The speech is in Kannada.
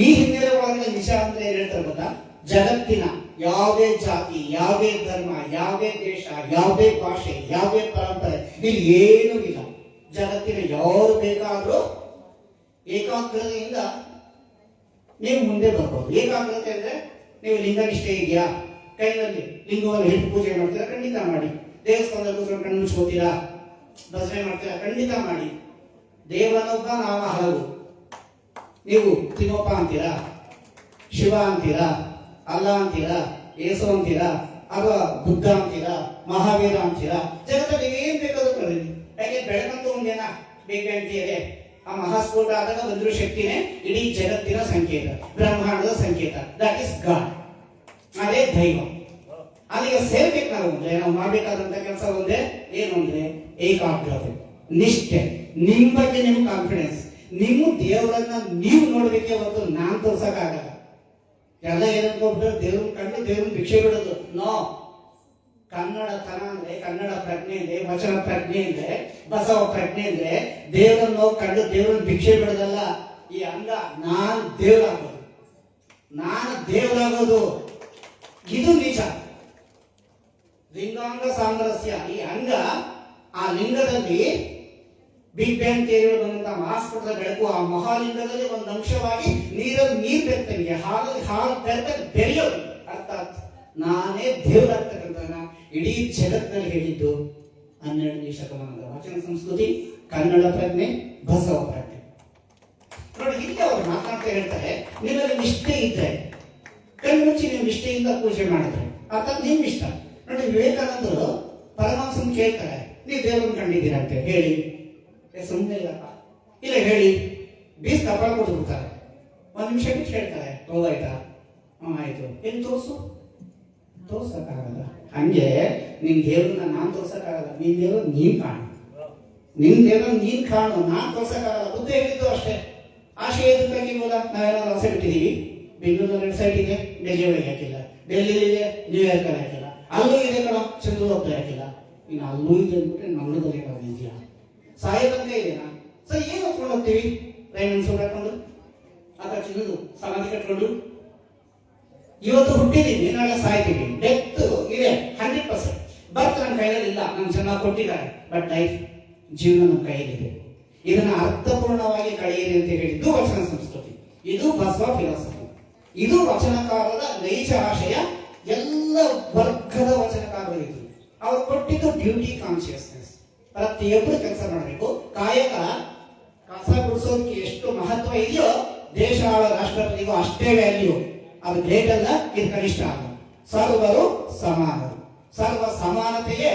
ಈ ಹಿನ್ನೆಲೆ ಒಳಗಡೆ ವಿಷಯ ಅಂತ ಏನ್ ಹೇಳ್ತಾರೆ ಗೊತ್ತಾ? ಜಗತ್ತಿನ ಯಾವುದೇ ಜಾತಿ, ಯಾವುದೇ ಧರ್ಮ, ಯಾವುದೇ ದೇಶ, ಯಾವುದೇ ಭಾಷೆ, ಯಾವುದೇ ಪರಂಪರೆ, ಇಲ್ಲಿ ಏನೂ ಇಲ್ಲ. ಜಗತ್ತಿನ ಯಾರು ಬೇಕಾದ್ರೂ ಏಕಾಗ್ರತೆಯಿಂದ ನೀವು ಮುಂದೆ ಬರ್ಬೋದು. ಏಕಾಗ್ರತೆ ಅಂದ್ರೆ ನೀವು ಲಿಂಗನಿಷ್ಠೆ ಇದೆಯಾ ಕೈನಲ್ಲಿ ಲಿಂಗವನ್ನು ಹೆಣ್ಣು ಪೂಜೆ ಮಾಡ್ತೀರಾ? ಖಂಡಿತ ಮಾಡಿ. ದೇವಸ್ಥಾನದಲ್ಲಿ ಕೂತ್ಕೊಂಡು ಕಣ್ಣು ಮುಚ್ಕೋತೀರಾ? ಭಜನೆ ಮಾಡ್ತೀರಾ? ಖಂಡಿತ ಮಾಡಿ. ದೇವನೊಬ್ಬ ನಾಮ ಹಲವು ನೀವು ತಿಮ್ಮಪ್ಪ ಅಂತೀರಾ, ಶಿವ ಅಂತೀರಾ, ಅಲ್ಲ ಅಂತೀರಾ, ಏಸು ಅಂತೀರಾ, ಅಥವಾ ಬುದ್ಧ ಅಂತೀರಾ, ಮಹಾವೀರ ಅಂತೀರಾ, ಜಗತ್ತಲ್ಲಿ ಏನ್ ಬೇಕಾದ್ರೂ ಕರೀರಿ ಯಾಕೆ ಬೆಳಕಂತೂ ಒಂದೇನ ಬೇಗ ಅಂತೀಯದೆ ಆ ಮಹಾಸ್ಫೋಟ ಆದಾಗ ಬಂದಿರೋ ಶಕ್ತಿನೇ ಇಡೀ ಜಗತ್ತಿನ ಸಂಕೇತ, ಬ್ರಹ್ಮಾಂಡದ ಸಂಕೇತ. ದಟ್ ಇಸ್ ಗಾಡ್ ಅದೇ ದೈವ. ಅಲ್ಲಿಗೆ ಸೇರ್ಬೇಕು ನಾವು ಅಂದ್ರೆ ನಾವು ಮಾಡ್ಬೇಕಾದಂತ ಕೆಲಸ ಒಂದೇ, ಏನು ಅಂದ್ರೆ ಏಕಾಗ್ರತೆ, ನಿಷ್ಠೆ ನಿಮ್ ಬಗ್ಗೆ ನಿಮ್ ಕಾನ್ಫಿಡೆನ್ಸ್ ನಿಮ್ಮ ದೇವರನ್ನ ನೀವು ನೋಡ್ಬೇಕೆ ಹೊರತು ನಾನ್ ತೋರ್ಸಕ್ಕಾಗಲ್ಲ ಎಲ್ಲ ಏನಂದ್ಕೊಂಡ್ಬಿಟ್ಟು ದೇವ್ರನ್ನ ಕಂಡು ದೇವ್ರನ್ನ ಭಿಕ್ಷೆ ಬಿಡೋದು. ನೋ. ಕನ್ನಡ ತನ ಅಂದ್ರೆ ಕನ್ನಡ ಪ್ರಜ್ಞೆ ಅಂದ್ರೆ, ವಚನ ಪ್ರಜ್ಞೆ ಅಂದ್ರೆ, ಬಸವ ಪ್ರಜ್ಞೆ ಅಂದ್ರೆ, ದೇವರನ್ನ ನಾವು ಕಂಡು ದೇವ್ರನ್ನ ಭಿಕ್ಷೆ ಬಿಡೋದಲ್ಲ. ಈ ಅಂಗ ನಾನ್ ದೇವರಾಗೋದು. ನಾನು ದೇವರಾಗೋದು. ಇದು ನಿಜ. ಲಿಂಗಾಂಗ ಸಾಮರಸ್ಯ ಈ ಅಂಗ ಆ ಲಿಂಗದಲ್ಲಿ ಬಿಗ್ ಬ್ಯಾಂಗ್ ಥಿಯರಿ ಬಂದಂತ ಮಹಾಸ್ಫೋಟದ ಬೆಳಕು ಆ ಮಹಾಲಿಂಗದಲ್ಲಿ ಒಂದು ಅಂಶವಾಗಿ ನೀರಲ್ಲಿ ನೀರು ಬೆರ್ತಂಗೆ ಹಾಲಲ್ಲಿ ಹಾಲು ಬೆರ್ತ ಬೆರೆಯೋದು. ಅರ್ಥಾತ್ ನಾನೇ ದೇವರಾಗ್ತಕ್ಕಂಥ ಇಡೀ ಜಗತ್ತಿನಲ್ಲಿ ಹೇಳಿದ್ದು ಹನ್ನೆರಡನೇ ಶತಮಾನದ ವಚನ ಸಂಸ್ಕೃತಿ, ಕನ್ನಡ ಪ್ರಜ್ಞೆ, ಬಸವ ಪ್ರಜ್ಞೆ. ನೋಡಿ ಇಲ್ಲಿ ಅವರು ಮಾತನಾಡ್ತಾ ಹೇಳ್ತಾರೆ, ನಿಮ್ಮಲ್ಲಿ ನಿಷ್ಠೆ ಇದ್ರೆ ಕಣ್ಮುಚ್ಚಿ ನೀವು ನಿಷ್ಠೆಯಿಂದ ಪೂಜೆ ಮಾಡಿದ್ರೆ ಅರ್ಥಾತ್ ನಿಮ್ ಇಷ್ಟ. ನೋಡಿ, ವಿವೇಕಾನಂದರು ಪರಮಾಂಸನ್ ಕೇಳ್ತಾರೆ, ನೀವು ದೇವರನ್ನು ಕಂಡಿದ್ದೀರಂತೆ ಹೇಳಿ. ಸುಮ್ಮನೆ ಇಲ್ಲಪ್ಪ. ಇಲ್ಲ, ಹೇಳಿ. ಬೀಸ್ ಕಪಾಳ ಕೊಟ್ಬಿಡ್ತಾರೆ ಒಂದು ನಿಮಿಷ ಬಿಟ್ಟು ಹೇಳ್ತಾರೆ. ಹೋಗಾಯ್ತಾ ಹ್ಞೂ ಆಯಿತು. ಎಲ್ಲಿ ತೋರಿಸು? ತೋರ್ಸಕ್ಕಾಗಲ್ಲ. ಹಂಗೆ ನಿನ್ ದೇವ್ರನ್ನ ನಾನ್ ತೋರ್ಸಕ್ಕಾಗಲ್ಲ. ನಿನ್ ದೇವ್ರ ನೀನು ಕಾಣು. ನಿನ್ ದೇವ್ರ ನೀನ್ ಕಾಣು. ನಾನ್ ತೋರ್ಸಕ್ಕಾಗಲ್ಲ. ಬುದ್ಧ ಹೇಳಿದ್ದು ಅಷ್ಟೇ? ಆಶೆ ಎದಕ್ಕಾಗಿ ಮೂಲ ನಾವೆಲ್ಲ ಆಸೆ ಬಿಟ್ಟಿದೀವಿ ಬೆಂಗಳೂರಲ್ಲಿ ಎರಡು ಸೈಡ್ ಇದೆ. ಡೆಲ್ಲಿ ಒಳಗೆ ಹಾಕಿಲ್ಲ. ಡೆಲ್ಲಿಲಿ ಇದೆ ನ್ಯೂಯಾರ್ಕಲ್ಲಿ ಹಾಕಿಲ್ಲ. ಅಲ್ಲೂ ಇದೆ ಕಣ. ಚಂದ್ರಬಾಬು ಹಾಕಿಲ್ಲ. ಇನ್ನು ಅಲ್ಲೂ ಇದೆ ಅಂದ್ಬಿಟ್ರೆ ನಮ್ಮದಲ್ಲಿ ಇದೆಯಾ? ಸಾಯೋದಂಗೆ ಇದೆನಾ ಸೊ ಏನು ಹೊತ್ಕೊಂಡು ಹೋಗ್ತೀವಿ? ರೈನ್ ಸೂಟ್ ಹಾಕೊಂಡು. ಅಥವಾ ಚಿನ್ನದು ಸಮಾಧಿ ಕಟ್ಕೊಂಡು. ಇವತ್ತು ಹುಟ್ಟಿದೀವಿ ನಾಳೆ ಸಾಯ್ತೀನಿ ಡೆತ್ ಇದೆ ಹಂಡ್ರೆಡ್ ಪರ್ಸೆಂಟ್ ಬರ್ತ್ ನನ್ನ ಕೈಯಲ್ಲಿ ಇಲ್ಲ ನನ್ನ ಜನ ಕೊಟ್ಟಿದ್ದಾರೆ. ಬಟ್ ಲೈಫ್ ಜೀವನ ನಮ್ಮ ಕೈಯಲ್ಲಿದೆ. ಇದನ್ನ ಅರ್ಥಪೂರ್ಣವಾಗಿ ಕಳೆಯಿರಿ ಅಂತ ಹೇಳಿದ್ದು ವಚನ ಸಂಸ್ಕೃತಿ. ಇದು ಬಸವ ಫಿಲಾಸಫಿ ಇದು ವಚನಕಾರರ ನೈಜ ಆಶಯ. ಎಲ್ಲ ವರ್ಗದ ವಚನಕಾರರಿದ್ರು ಅವ್ರು ಕೊಟ್ಟಿದ್ದು ಡ್ಯೂಟಿ ಕಾನ್ಶಿಯಸ್ನೆಸ್ ಪ್ರತಿಯೊಬ್ಬರು ಕೆಲಸ ಮಾಡಬೇಕು. ಕಾಯಕ ಕಸ ಗುಡಿಸೋದಕ್ಕೆ ಎಷ್ಟು ಮಹತ್ವ ಇದೆಯೋ, ದೇಶ ಆಳೋ ರಾಷ್ಟ್ರಪತಿಗೂ ಅಷ್ಟೇ ವ್ಯಾಲ್ಯೂ ಅದು ಗ್ರೇಟ್ ಅಲ್ಲ, ಇದು ಕನಿಷ್ಠ ಅಲ್ಲ. ಸರ್ವರು ಸಮಾನರು. ಸರ್ವ ಸಮಾನತೆಯೇ